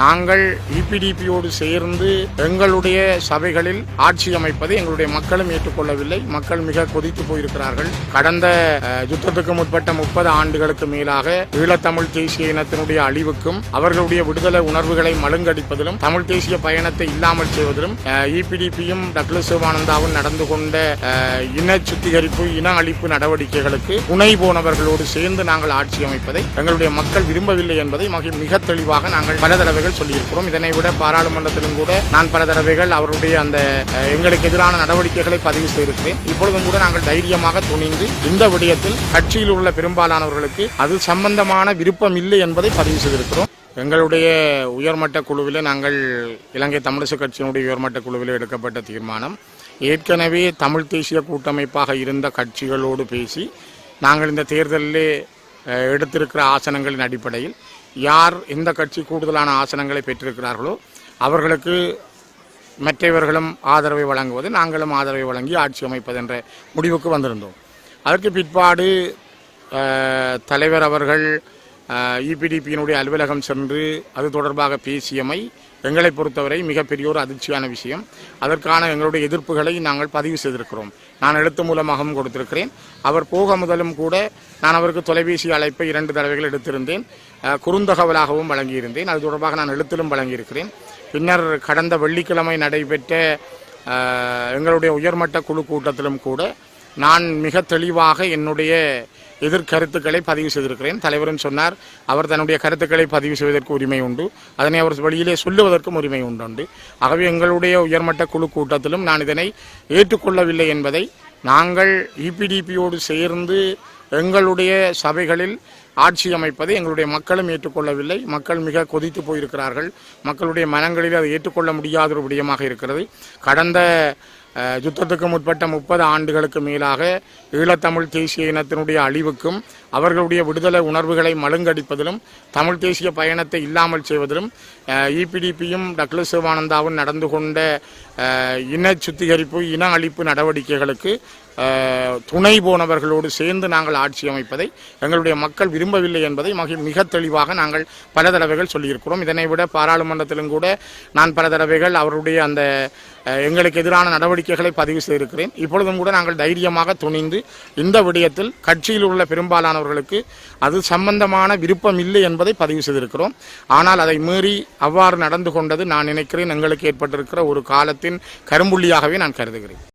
நாங்கள் இபிடிபியோடு சேர்ந்து எங்களுடைய சபைகளில் ஆட்சி அமைப்பதை எங்களுடைய மக்களும் ஏற்றுக்கொள்ளவில்லை. மக்கள் மிக கொதித்து போயிருக்கிறார்கள். கடந்த யுத்தத்துக்கு முற்பட்ட முப்பது ஆண்டுகளுக்கு மேலாக ஈழத்தமிழ் தேசிய இனத்தினுடைய அழிவுக்கும் அவர்களுடைய விடுதலை உணர்வுகளை மழுங்கடிப்பதிலும் தமிழ் தேசிய பயணத்தை இல்லாமல் செய்வதிலும் இபிடிபியும் டக்ளஸ் சிவானந்தாவும் நடந்து கொண்ட இன சுத்திகரிப்பு இன அழிப்பு நடவடிக்கைகளுக்கு துணை போனவர்களோடு சேர்ந்து நாங்கள் ஆட்சி அமைப்பதை எங்களுடைய மக்கள் விரும்பவில்லை என்பதை மகி- மிக தெளிவாக நாங்கள் பல தடவைகள் சொல்லியிருக்கிறோம். இதனை விட பாராளுமன்றத்திலும் கூட நான் பல தடவைகள் அவருடைய அந்த எங்களுக்கு எதிரான நடவடிக்கைகளை பதிவு செய்திருக்கிறேன். இப்பொழுதும் கூட நாங்கள் தைரியமாக துணிந்து இந்த விடயத்தில் கட்சியில் உள்ள பெரும்பாலானவர்களுக்கு அது சம்பந்தமான விருப்பம் இல்லை என்பதை பதிவு செய்திருக்கிறோம். எங்களுடைய உயர்மட்ட குழுவில் நாங்கள் இலங்கை தமிழிசை கட்சியினுடைய உயர்மட்ட குழுவில் எடுக்கப்பட்ட தீர்மானம். ஏற்கனவே தமிழ் தேசிய கூட்டமைப்பாக இருந்த கட்சிகளோடு பேசி நாங்கள் இந்த தேர்தலில் எடுத்திருக்கிற ஆசனங்களின் அடிப்படையில் யார் எந்த கட்சி கூடுதலான ஆசனங்களை பெற்றிருக்கிறார்களோ அவர்களுக்கு மற்றவர்களும் ஆதரவை வழங்குவது நாங்களும் ஆதரவை வழங்கி ஆட்சி அமைப்பது என்ற முடிவுக்கு வந்திருந்தோம். அதற்கு பிற்பாடு தலைவர் அவர்கள் இபிடிபியினுடைய அலுவலகம் சென்று அது தொடர்பாக பேசியமை எங்களை பொறுத்தவரை மிகப்பெரிய ஒரு அதிர்ச்சியான விஷயம். அதற்கான எங்களுடைய எதிர்ப்புகளை நாங்கள் பதிவு செய்திருக்கிறோம். நான் எழுத்து மூலமாகவும் கொடுத்திருக்கிறேன். அவர் போக முதலும் கூட நான் அவருக்கு தொலைபேசி அழைப்பை இரண்டு தடவைகள் எடுத்திருந்தேன். குறுந்தகவலாகவும் வழங்கியிருந்தேன். அது தொடர்பாக நான் எழுத்திலும் வழங்கியிருக்கிறேன். பின்னர் கடந்த வெள்ளிக்கிழமை நடைபெற்ற எங்களுடைய உயர்மட்ட குழு கூட்டத்திலும் கூட நான் மிக தெளிவாக என்னுடைய எதிர்கருத்துக்களை பதிவு செய்திருக்கிறேன். தலைவரும் சொன்னார் அவர் தன்னுடைய கருத்துக்களை பதிவு செய்வதற்கு உரிமை உண்டு. அதனை அவர் வெளியிலே சொல்லுவதற்கும் உரிமை உண்டு ஆகவே எங்களுடைய உயர்மட்ட குழு கூட்டத்திலும் நான் இதனை ஏற்றுக்கொள்ளவில்லை என்பதை நாங்கள் இபிடிபியோடு சேர்ந்து எங்களுடைய சபைகளில் ஆட்சி அமைப்பதை எங்களுடைய மக்களும் ஏற்றுக்கொள்ளவில்லை. மக்கள் மிக கொதித்து போயிருக்கிறார்கள். மக்களுடைய மனங்களில் அதை ஏற்றுக்கொள்ள முடியாத ஒரு விடயமாக இருக்கிறது. கடந்த யுத்தத்துக்கு முற்பட்ட முப்பது ஆண்டுகளுக்கு மேலாக ஈழத்தமிழ் தேசிய இனத்தினுடைய அழிவுக்கும் அவர்களுடைய விடுதலை உணர்வுகளை மழுங்கடிப்பதிலும் தமிழ் தேசிய பயணத்தை இல்லாமல் செய்வதிலும் இபிடிபியும் டக்ளஸ் சிவானந்தாவும் நடந்து கொண்ட இன சுத்திகரிப்பு இன அழிப்பு நடவடிக்கைகளுக்கு துணை போனவர்களோடு சேர்ந்து நாங்கள் ஆட்சி அமைப்பதை எங்களுடைய மக்கள் விரும்பவில்லை என்பதை மகி- மிக தெளிவாக நாங்கள் பல தடவைகள் சொல்லியிருக்கிறோம். இதனை விட பாராளுமன்றத்திலும் கூட நான் பல தடவைகள் அவருடைய அந்த எங்களுக்கு எதிரான நடவடிக்கைகளை பதிவு செய்திருக்கிறேன். இப்பொழுதும் கூட நாங்கள் தைரியமாக துணிந்து இந்த விடயத்தில் கட்சியில் உள்ள பெரும்பாலானவர்களுக்கு அது சம்பந்தமான விருப்பம் இல்லை என்பதை பதிவு செய்திருக்கிறோம். ஆனால் அதை மீறி அவ்வாறு நடந்து கொண்டது நான் நினைக்கிறேன் எங்களுக்கு ஏற்பட்டிருக்கிற ஒரு காலத்தின் கரும்புள்ளியாகவே நான் கருதுகிறேன்.